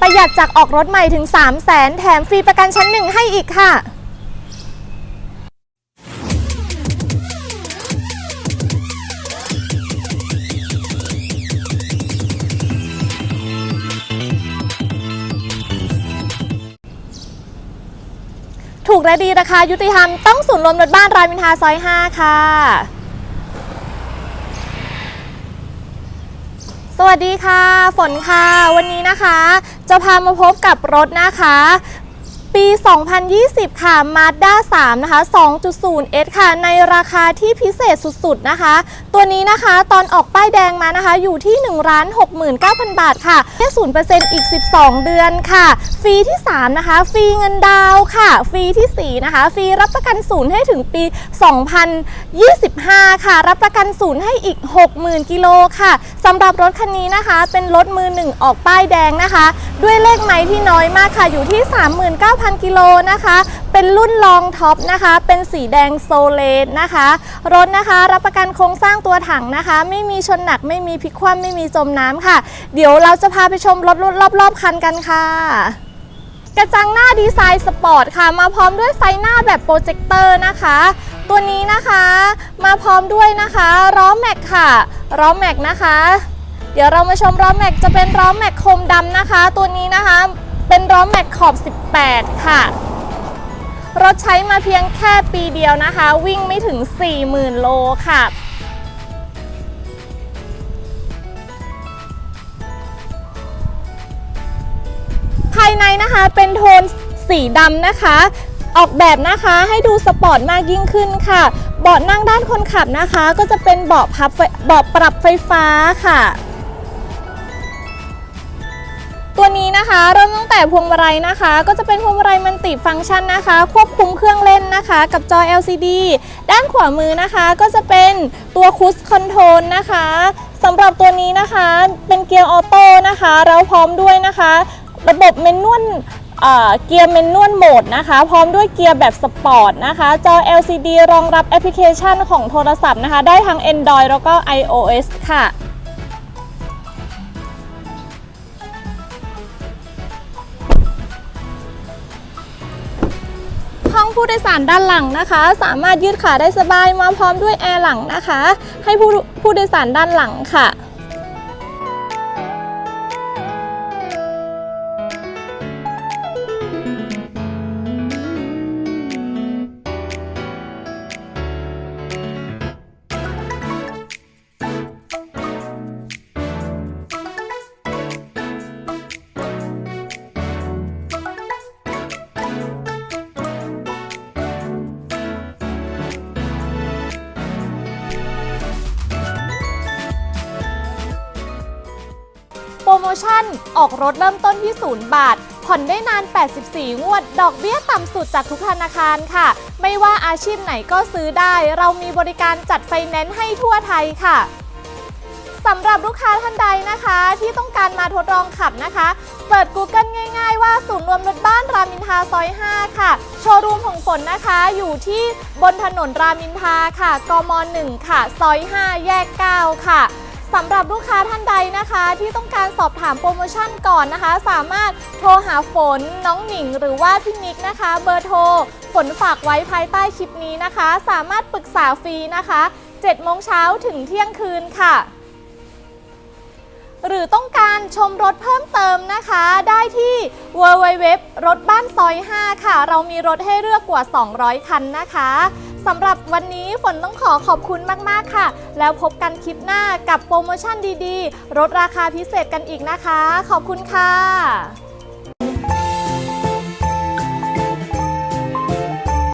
ประหยัดจากออกรถใหม่ถึง 3 0 0แสนแถมฟรีประกันชั้นหนึ่งให้อีกค่ะถูกและดีราคายุติธรรมต้องศูนย์รวมรถบ้านรามอินทราซอย 5 ค่ะ สวัสดีค่ะ ฝนค่ะ วันนี้นะคะ จะพามาพบกับรถนะคะ ปี 2020 ค่ะ Mazda 3 นะคะ 2.0 S ค่ะ ในราคาที่พิเศษสุดๆ นะคะ ตัวนี้นะคะตอนออกป้ายแดงมานะคะ อยู่ที่ 1 69,000 บาทค่ะแค่0%อีก 12 เดือนค่ะ ฟรีที่ 3 นะคะ ฟรีเงินดาวค่ะ ฟรีทีสี่ 4 นะคะ ฟรีรับประกันศูนย์ให้ถึงปี 2025 ค่ะ รับประกันศูนย์ให้อีก 60,000 กิโลค่ะสำหรับรถคันนี้นะคะ เป็นรถมือหนึ่งออกป้ายแดงนะคะ ด้วยเลขไม้ที่น้อยมากค่ะ อยู่ที่ 39,000กิโลนะคะ เป็นรุ่นลองท็อปนะคะ เป็นสีแดงโซเลตนะคะ รถนะคะรับประกันโครงสร้างตัวถังนะคะ ไม่มีชนหนัก ไม่มีพลิกคว่ำไม่มีจมน้ำค่ะ เดี๋ยวเราจะพาไปชมรถรอบๆคันกันค่ะกระจังหน้าดีไซน์สปอร์ตค่ะ มาพร้อมด้วยไฟหน้าแบบโปรเจคเตอร์นะคะ ตัวนี้นะคะมาพร้อมด้วยนะคะล้อแม็กค่ะล้อแม็กนะคะ เดี๋ยวเรามาชมล้อแม็กจะเป็นล้อแม็กโคมดำนะคะ ตัวนี้นะคะ เป็นล้อแม็กขอบ 18 ค่ะ รถใช้มาเพียงแค่ปีเดียวนะคะ วิ่งไม่ถึง 40,000 โลค่ะ ภายในนะคะเป็นโทนสีดำนะคะ ออกแบบนะคะให้ดูสปอร์ตมากยิ่งขึ้นค่ะ เบาะนั่งด้านคนขับนะคะ ก็จะเป็นเบาะพับเบาะปรับไฟฟ้าค่ะ ตัวนี้นะคะเริ่มตั้งแต่พวงมาลัยนะคะ ก็จะเป็นพวงมาลัยมันติฟังก์ชันนะคะ ควบคุมเครื่องเล่นนะคะ กับจอ LCD ด้านขวามือนะคะก็จะเป็นตัวคูสคอนโทรลนะคะสำหรับตัวนี้นะคะเป็นเกียร์ออโต้นะคะแล้วพร้อมด้วยนะคะ ระบบเมนนวลเอ่อเกียร์เมนนวลโหมดนะคะ พร้อมด้วยเกียร์แบบสปอร์ตนะคะ จอ LCD รองรับแอปพลิเคชันของโทรศัพท์นะคะ ได้ทั้ง Android แล้วก็ iOS ค่ะ องผู้โดยสารด้านหลังนะคะ สามารถยืดขาได้สบายมาพร้อมด้วยแอร์หลังนะคะ ให้ผู้ผู้โดยสารด้านหลังค่ะ โปรโมชั่น ออกรถเริ่มต้นที่ 0 บาท ผ่อนได้นาน 84 งวด ดอกเบี้ยต่ำสุดจากทุกธนาคารค่ะ ไม่ว่าอาชีพไหนก็ซื้อได้ เรามีบริการจัดไฟแนนซ์ให้ทั่วไทยค่ะสำหรับลูกค้าท่านใดนะคะที่ต้องการมาทดลองขับนะคะ เปิด Google ง่าย ๆ ว่าศูนย์รวมรถบ้านรามินทาซอย 5 ค่ะ โชว์รูมของฝนนะคะ อยู่ที่บนถนนรามินทาค่ะ กม 1 ค่ะ ซอย 5 แยก 9 ค่ะ สำหรับลูกค้าท่านใดนะคะที่ต้องการสอบถามโปรโมชั่นก่อนนะคะ สามารถโทรหาฝนน้องหนิง หรือว่าพี่นิกนะคะ เบอร์โทร ฝนฝากไว้ภายใต้คลิปนี้นะคะ สามารถปรึกษาฟรีนะคะ7โมงเช้าถึงเที่ยงคืนค่ะ หรือต้องการชมรถเพิ่มเติมนะคะ ได้ที่ www รถบ้านซอย 5 ค่ะ เรามีรถให้เลือกกว่า 200 คันนะคะ สำหรับวันนี้ฝนต้องขอขอบคุณมาก ๆ ค่ะ แล้วพบกันคลิปหน้ากับโปรโมชั่นดีๆลดราคาพิเศษกันอีกนะคะ ขอบคุณค่ะ